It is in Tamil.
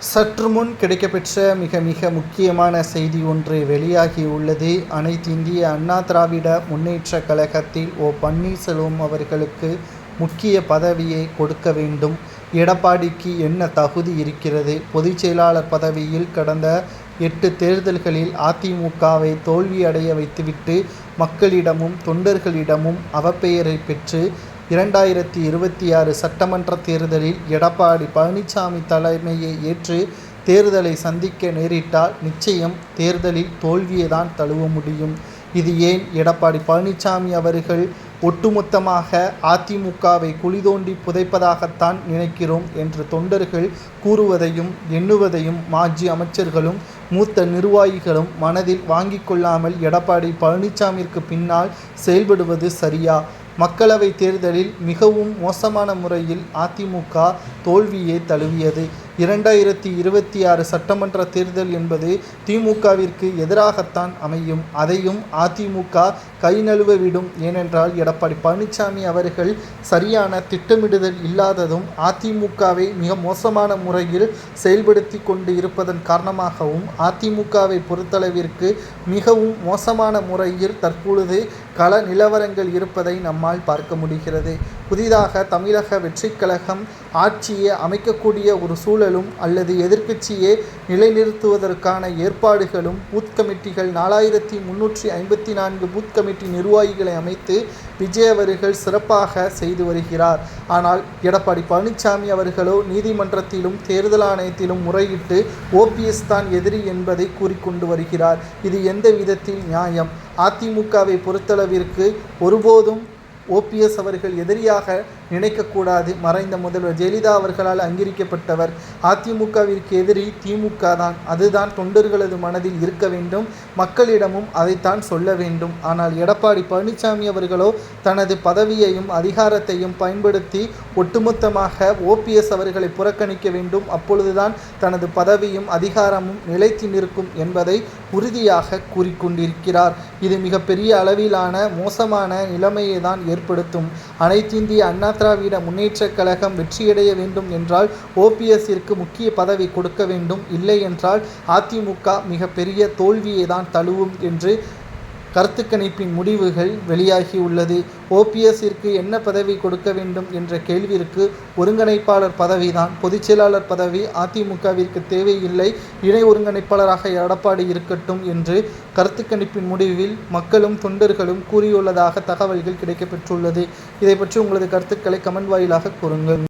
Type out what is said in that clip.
சற்று முன் கிடைக்கப்பெற்ற மிக மிக முக்கியமான செய்தி ஒன்று வெளியாகியுள்ளது அனைத்து இந்திய அண்ணா திராவிட முன்னேற்ற கழகத்தில் ஓ பன்னீர்செல்வம் அவர்களுக்கு முக்கிய பதவியை கொடுக்க வேண்டும். எடப்பாடிக்கு என்ன தகுதி இருக்கிறது? பொதுச் செயலாளர் பதவியில் கடந்த எட்டு தேர்தல்களில் அதிமுகவை தோல்வியடைய வைத்துவிட்டு மக்களிடமும் தொண்டர்களிடமும் அவப்பெயரை பெற்று இரண்டாயிரத்தி இருபத்தி ஆறு சட்டமன்ற தேர்தலில் எடப்பாடி பழனிசாமி தலைமையை ஏற்று தேர்தலை சந்திக்க நேரிட்டால் நிச்சயம் தேர்தலில் தோல்வியை தான் தழுவ முடியும். இது ஏன்? எடப்பாடி பழனிசாமி அவர்கள் ஒட்டுமொத்தமாக அதிமுகவை குழி தோண்டி புதைப்பதாகத்தான் நினைக்கிறோம் என்று தொண்டர்கள் கூறுவதையும் எண்ணுவதையும் மாஜி அமைச்சர்களும் மூத்த நிர்வாகிகளும் மனதில் வாங்கிக் கொள்ளாமல் எடப்பாடி பழனிசாமிற்கு பின்னால் செயல்படுவது சரியா? மக்களவை தேர்தலில் மிகவும் மோசமான முறையில் அதிமுக தோல்வியை தழுவியது. இரண்டாயிரத்தி இருபத்தி ஆறு சட்டமன்ற தேர்தல் என்பது திமுகவிற்கு எதிராகத்தான் அமையும். அதையும் அதிமுக கை நழுவ விடும். ஏனென்றால் எடப்பாடி பழனிசாமி அவர்கள் சரியான திட்டமிடுதல் இல்லாததும் அதிமுகவை மிக மோசமான முறையில் செயல்படுத்தி கொண்டு இருப்பதன் காரணமாகவும் அதிமுகவை பொறுத்தளவிற்கு மிகவும் மோசமான முறையில் தற்பொழுது கள நிலவரங்கள் இருப்பதை நம்மால் பார்க்க முடிகிறது. புதிதாக தமிழக வெற்றிக் கழகம் ஆட்சியை அமைக்கக்கூடிய ஒரு சூழல் கட்சிகளும் அல்லது எதிர்க்கட்சியை நிலைநிறுத்துவதற்கான ஏற்பாடுகளும் பூத் கமிட்டிகள் நாலாயிரத்தி முன்னூற்றி ஐம்பத்தி நான்கு பூத் கமிட்டி நிர்வாகிகளை அமைத்து விஜய் அவர்கள் சிறப்பாக செய்து வருகிறார். ஆனால் எடப்பாடி பழனிசாமி அவர்களோ நீதிமன்றத்திலும் தேர்தல் ஆணையத்திலும் முறையிட்டு ஓபிஎஸ் தான் எதிரி என்பதை கூறிக்கொண்டு வருகிறார். இது எந்த விதத்தில் நியாயம்? அதிமுகவை பொறுத்தளவிற்கு ஒருபோதும் ஓபிஎஸ் அவர்கள் எதிரியாக நினைக்கக்கூடாது. மறைந்த முதல்வர் ஜெயலலிதா அவர்களால் அங்கீகரிக்கப்பட்டவர் அதிமுகவிற்கு எதிரி திமுக தான். அதுதான் தொண்டர்களது மனதில் இருக்க வேண்டும். மக்களிடமும் அதைத்தான் சொல்ல வேண்டும். ஆனால் எடப்பாடி பழனிசாமி அவர்களோ தனது பதவியையும் அதிகாரத்தையும் பயன்படுத்தி ஒட்டுமொத்தமாக ஓபிஎஸ் அவர்களை புறக்கணிக்க வேண்டும். அப்பொழுதுதான் தனது பதவியும் அதிகாரமும் நிலைத்து நிற்கும் என்பதை உறுதியாக கூறிக்கொண்டிருக்கிறார். இது மிகப்பெரிய அளவிலான மோசமான நிலைமையை தான் ஏற்படுத்தும். அனைத்திந்திய அண்ணா திராவிட முன்னேற்றக் கழகம் வெற்றியடைய வேண்டும் என்றால் ஓபிஎஸ்ஸிற்கு முக்கிய பதவி கொடுக்க வேண்டும். இல்லை என்றால் அதிமுக மிகப்பெரிய தோல்வியை தான் தழுவும் என்று கருத்து கணிப்பின் முடிவுகள் வெளியாகியுள்ளது. ஓபிஎஸ்ஸிற்கு என்ன பதவி கொடுக்க வேண்டும் என்ற கேள்விற்கு ஒருங்கிணைப்பாளர் பதவிதான். பொதுச்செயலாளர் பதவி அதிமுகவிற்கு தேவையில்லை. இணை ஒருங்கிணைப்பாளராக எடப்பாடி இருக்கட்டும் என்று கருத்து கணிப்பின் முடிவில் மக்களும் தொண்டர்களும் கூறியுள்ளதாக தகவல்கள் கிடைக்கப்பெற்றுள்ளது. இதை பற்றி உங்களது கருத்துக்களை கமெண்ட் வாயிலாக கூறுங்கள்.